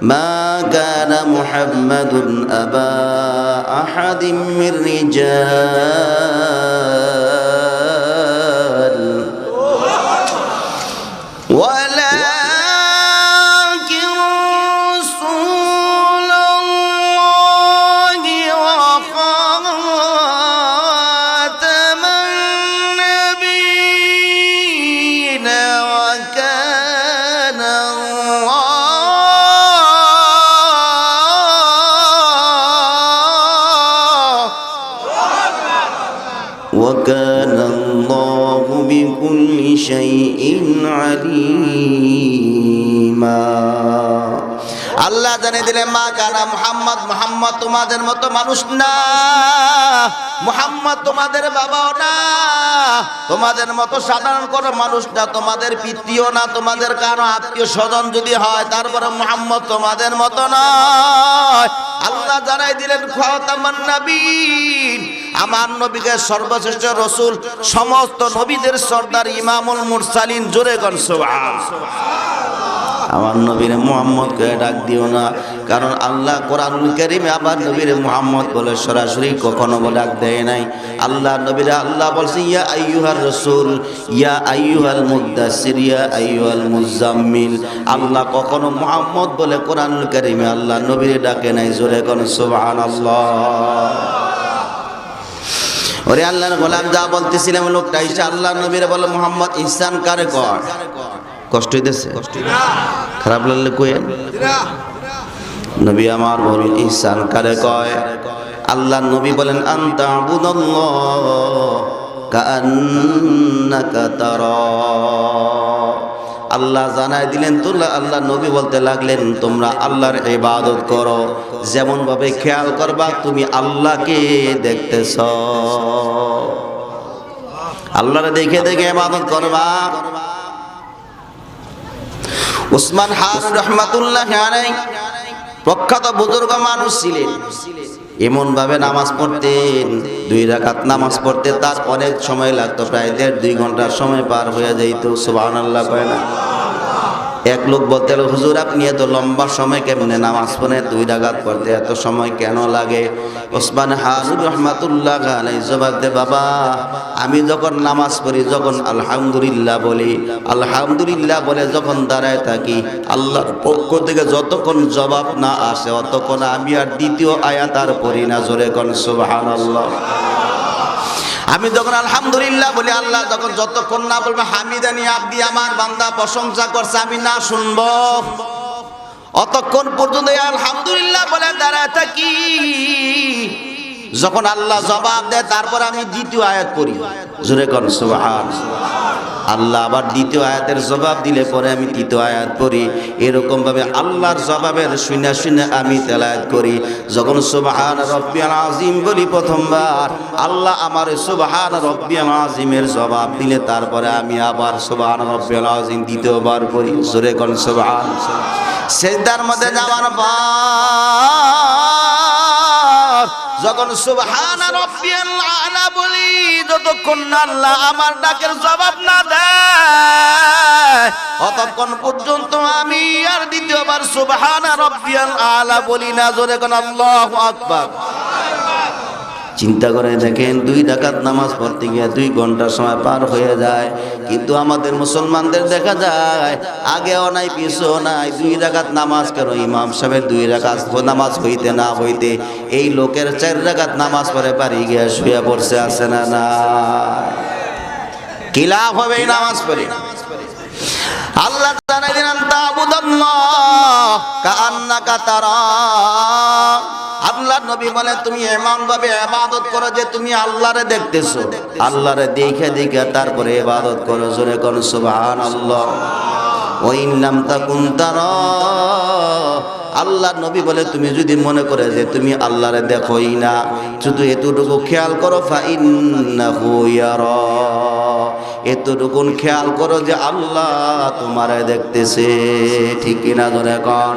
ما كان محمد أبا أحد من رجال وكان الله بكل شيء عليما আল্লাহ জানিয়ে দিলেন মা কানা মুহাম্মদ মুহাম্মদ তোমাদের মতো মানুষ না মুহাম্মদ তোমাদের বাবাও না তোমাদের মতো সাধারণ কোনো মানুষ না তোমাদের পিতৃও না তোমাদের কারো আত্মীয় স্বজন যদি হয় তারপরে মুহাম্মদ তোমাদের মতো নয় আল্লাহ জানাই দিলেন আমার নবীকে সর্বশ্রেষ্ঠ রসুল সমস্ত নবীদের সর্দার ইমামুল মুরসালিন জোরে কর আমার নবীর মোহাম্মদকে ডাক দিও না। কারণ আল্লাহ কোরআনুল কারিমে আবার নবীর মোহাম্মদ বলে সরাসরি কখনো ডাক দেয় নাই। আল্লাহ নবীরা আল্লাহ বলছে ইয়া আইয়ুহার রসুল, ইয়া আইয়ুহাল মুদাসির ইয়া আইয়ুহাল মুজাম্মিল আল্লাহ কখনো মোহাম্মদ বলে কোরআনুল কারিমে আল্লাহ নবীর ডাকে নাই। জোরে কোন সুবহানাল্লাহ। ওরে আল্লাহর গোলাম যা বলতেছিলাম লোকটা ইসা আল্লাহ নবীরে বলে, মোহাম্মদ, ইহসান কারে কর? কষ্ট হইতেছে? খারাপ লাগলে কইেন নবী আমার বলুন ইহসান কারে কয়? আল্লাহ নবী বলেন, আন্তা কান্নাকা তারা। আল্লাহ জানাই দিলেন, তোমরা আল্লাহ নবী বলতে লাগলেন, তোমরা আল্লাহর ইবাদত করো। যেমন ভাবে খেয়াল করবা, তুমি আল্লাহকে দেখতেছ। আল্লাহরে দেখে দেখে ইবাদত করবা। উসমান হান রহমাতুল্লাহ প্রখ্যাত বুজুর্গ মানুষ ছিলেন। এমন ভাবে নামাজ পড়তেন, দুই রাকাত নামাজ পড়তে, তার অনেক সময় লাগতো, প্রায় দেড় দুই ঘণ্টার সময় পার হয়ে যাইতো সুবাহ আল্লাহ কয় না। এক লোক বলতে হুজুর, আপনি এত লম্বা সময় কেমনে নামাজ পড়েন? দুই রাগাত পড়তে এত সময় কেন লাগে? ওসমান হাজুর রহমাতুল্লাহ আলাই জবাব দে বাবা, আমি যখন নামাজ পড়ি, যখন আলহামদুলিল্লাহ বলি, আলহামদুলিল্লাহ বলে যখন দাঁড়ায় থাকি, আল্লাহর পক্ষ থেকে যতক্ষণ জবাব না আসে, অতক্ষণ আমি আর দ্বিতীয় আয়াত আর পড়ি না। জোরে কোন, সুবহানাল্লাহ। আমি যখন আলহামদুলিল্লাহ বলি, আল্লাহ যখন যতক্ষণ না বলবে হামিদানি আব্দি আমার বান্দা প্রশংসা করছে, আমি না শুনব। অতক্ষণ পর্যন্ত আলহামদুলিল্লাহ বলে দাঁড়ায় থাকি। যখন আল্লাহ জবাব দেয়, তারপর আমি দ্বিতীয় আয়াত করি জোরে কর সুবহান। আল্লাহ আবার দ্বিতীয় আয়াতের জবাব দিলে পরে আমি তৃতীয় আয়াত পড়ি। এরকম ভাবে আল্লাহর জবাবের শুনে শুনে আমি তেলায়াত করি। যখন সুবহান রব্বিয়াল আজিম বলি প্রথমবার, আল্লাহ আমার সুবহান রব্বিয়াল আজিমের জবাব দিলে তারপরে আমি আবার সুবহান রব্বিয়াল আজিম দ্বিতীয়বার পড়ি। জোরে কোন সুবহান। সেজদার মধ্যে যাওয়ার পর যখন সুবহান রাব্বিয়াল আলা বলি, যতক্ষণ আল্লাহ আমার ডাকের জবাব না দেয় অতক্ষণ পর্যন্ত আমি আর দ্বিতীয়বার সুবহান রাব্বিয়াল আলা বলি না, জোরে কোন আল্লাহু আকবার। চিন্তা করে দেখেন, দুই ডাকাত নামাজ পড়তে গিয়ে দুই ঘণ্টার সময় পার হয়ে যায়। কিন্তু আমাদের মুসলমানদের দেখা যায়, আগেও নাই, পিছও নাই, দুই ডাকাত নামাজ কেন ইমাম সাহেবের দুই রাকাত নামাজ হইতে না হইতে এই লোকের চার ডাকাত নামাজ পড়ে পারি গিয়ে শুয়ে পড়ছে আসে না না কি লাভ হবে এই নামাজ পড়ে? আল্লাহ জানাই দিন তাবুদাল্লাহ। কান্নাকা তারা। আল্লাহ নবী বলে, তুমি এমন ভাবে এবাদত করো যে তুমি আল্লাহরে দেখতেছো। আল্লাহরে দেখে দেখে তারপরে এবাদত করো। জোরে কর সুবহানাল্লাহ। ওয়া আল্লাহ নবী বলে, তুমি যদি মনে করে যে তুমি আল্লাহরে দেখোই না, শুধু এতটুকু খেয়াল করো এতটুকুন খেয়াল করো যে আল্লাহ তোমারে দেখতেছে। ঠিক কিনা ধরে কন?